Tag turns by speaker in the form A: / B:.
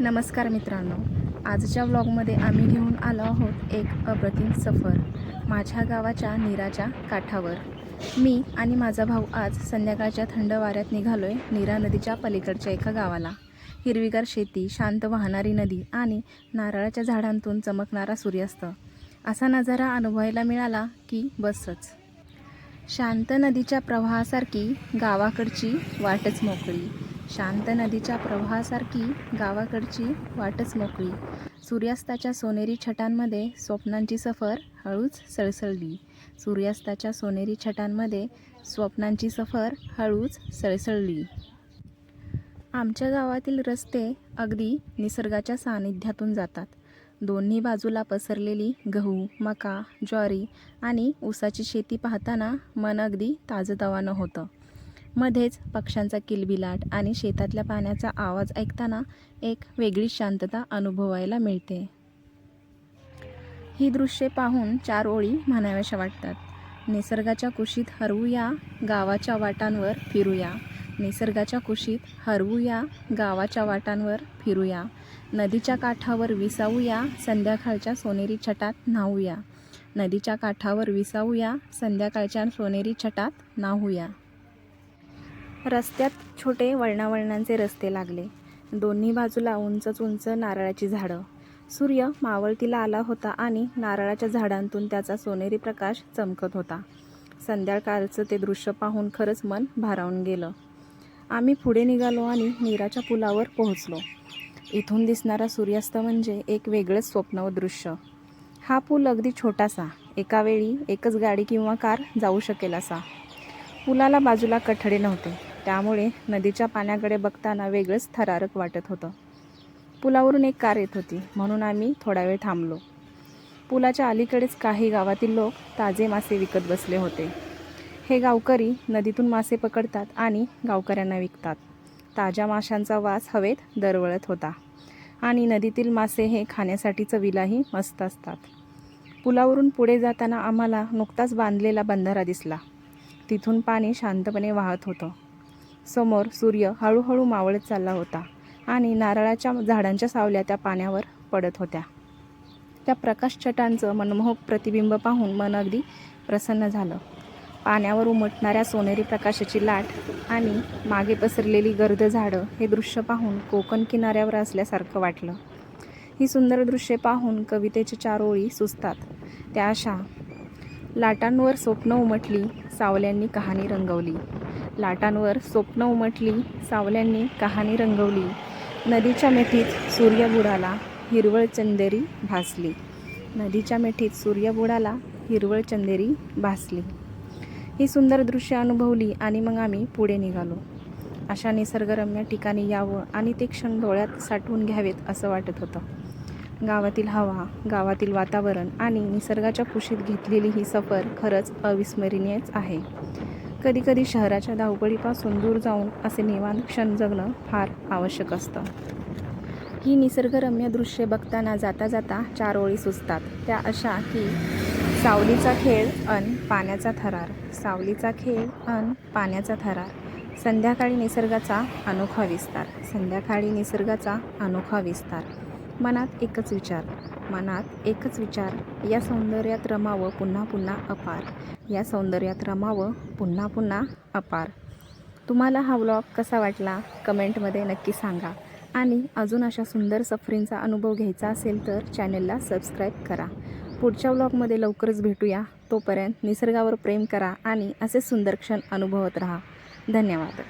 A: नमस्कार मित्रांनो आजच्या व्लॉगमध्ये आम्ही घेऊन आलो आहोत एक अप्रतिम सफर माझ्या गावाच्या नीराच्या काठावर. मी आणि माझा भाऊ आज संध्याकाळच्या थंड वाऱ्यात निघालो आहे नीरा नदीच्या पलीकडच्या एका गावाला. हिरवीगार शेती शांत वाहणारी नदी आणि नारळाच्या झाडांतून चमकणारा सूर्यास्त. असा नजारा अनुभवायला मिळाला की बसच. शांत नदीच्या प्रवाहासारखी गावाकडची वाटच मोकळी. शांत नदीच्या प्रवाहासारखी गावाकडची वाटच मोकळी. सूर्यास्ताच्या सोनेरी छटांमध्ये स्वप्नांची सफर हळूच सळसळली. सूर्यास्ताच्या सोनेरी छटांमध्ये स्वप्नांची सफर हळूच सळसळली. आमच्या गावातील रस्ते अगदी निसर्गाच्या सानिध्यातून जातात. दोन्ही बाजूला पसरलेली गहू मका ज्वारी आणि ऊसाची शेती पाहताना मन अगदी ताजतवानं होतं. मध्येच पक्ष्यांचा किलबिलाट आणि शेतातल्या पाण्याचा आवाज ऐकताना एक वेगळी शांतता अनुभवायला मिळते. ही दृश्ये पाहून चार ओळी म्हणाव्याशा वाटतात. निसर्गाच्या कुशीत हरवूया गावाच्या वाटांवर फिरूया. निसर्गाच्या कुशीत हरवूया गावाच्या वाटांवर फिरूया. नदीच्या काठावर विसावूया संध्याकाळच्या सोनेरी छटात न्हावूया नदीच्या काठावर विसावूया संध्याकाळच्या सोनेरी छटात न्हावूया रस्त्यात छोटे वळणावळणांचे रस्ते लागले. दोन्ही बाजूला उंचच उंच नारळाची झाडं. सूर्य मावळतीला आला होता आणि नारळाच्या झाडांतून त्याचा सोनेरी प्रकाश चमकत होता. संध्याकाळचं ते दृश्य पाहून खरंच मन भारावून गेलं. आम्ही पुढे निघालो आणि नीराच्या पुलावर पोहोचलो. इथून दिसणारा सूर्यास्त म्हणजे एक वेगळंच स्वप्न व दृश्य. हा पूल अगदी छोटासा एका वेळी एकच गाडी किंवा कार जाऊ शकेल असा. पुलाला बाजूला कठडे नव्हते. त्यामुळे नदीच्या पाण्याकडे बघताना वेगळंच थरारक वाटत होतं. पुलावरून एक कार येत होती. म्हणून आम्ही थोडा वेळ थांबलो. पुलाच्या अलीकडेच काही गावातील लोक ताजे मासे विकत बसले होते. हे गावकरी नदीतून मासे पकडतात आणि गावकऱ्यांना विकतात. ताज्या माशांचा वास हवेत दरवळत होता. आणि नदीतील मासे हे खाण्यासाठी चवीलाही मस्त असतात. पुलावरून पुढे जाताना आम्हाला नुकताच बांधलेला बंधारा दिसला. तिथून पाणी शांतपणे वाहत होतं. समोर सूर्य हळूहळू मावळत चालला होता आणि नारळाच्या झाडांच्या सावल्या त्या पाण्यावर पडत होत्या. त्या प्रकाशछटांचं मनमोहक प्रतिबिंब पाहून मन अगदी प्रसन्न झालं. पाण्यावर उमटणाऱ्या सोनेरी प्रकाशाची लाट आणि मागे पसरलेली गर्द झाडं हे दृश्य पाहून कोकण किनाऱ्यावर असल्यासारखं वाटलं. ही सुंदर दृश्ये पाहून कवितेच्या चार ओळी सुचतात त्या अशा लाटांवर स्वप्न उमटली सावल्यांनी कहाणी रंगवली. लाटांवर स्वप्न उमटली सावल्यांनी कहाणी रंगवली. नदीच्या मेठीत सूर्य बुडाला हिरवळ चंदेरी भासली. नदीच्या मेठीत सूर्य बुडाला हिरवळ चंदेरी भासली. ही सुंदर दृश्य अनुभवली आणि मग आम्ही पुढे निघालो. अशा निसर्गरम्य ठिकाणी यावं आणि ते क्षण डोळ्यात साठवून घ्यावेत असं वाटत होतं. गावातील हवा गावातील वातावरण आणि निसर्गाच्या कुशीत घेतलेली ही सफर खरंच अविस्मरणीयच आहे. कधीकधी शहराच्या धावपळीपासून दूर जाऊन असे निवांत क्षण जगणं फार आवश्यक असतं. ही निसर्गरम्य दृश्ये बघताना जाता जाता चार ओळी सुचतात. त्या अशा की सावलीचा खेळ अन पाण्याचा थरार. सावलीचा खेळ अन पाण्याचा थरार. संध्याकाळी निसर्गाचा अनोखा विस्तार. संध्याकाळी निसर्गाचा अनोखा विस्तार. मनात एकच विचार. मनात एकच विचार या सौंदर्यात रमावं पुन्हा पुन्हा अपार. या सौंदर्यात रमावं पुन्हा पुन्हा अपार. तुम्हाला हा व्लॉग कसा वाटला? कमेंटमध्ये नक्की सांगा. आणि अजून अशा सुंदर सफरींचा अनुभव घ्यायचा असेल तर चॅनलला सबस्क्राईब करा. पुढच्या व्लॉगमध्ये लवकरच भेटूया. तोपर्यंत निसर्गावर प्रेम करा आणि असे सुंदर क्षण अनुभवत राहा. धन्यवाद.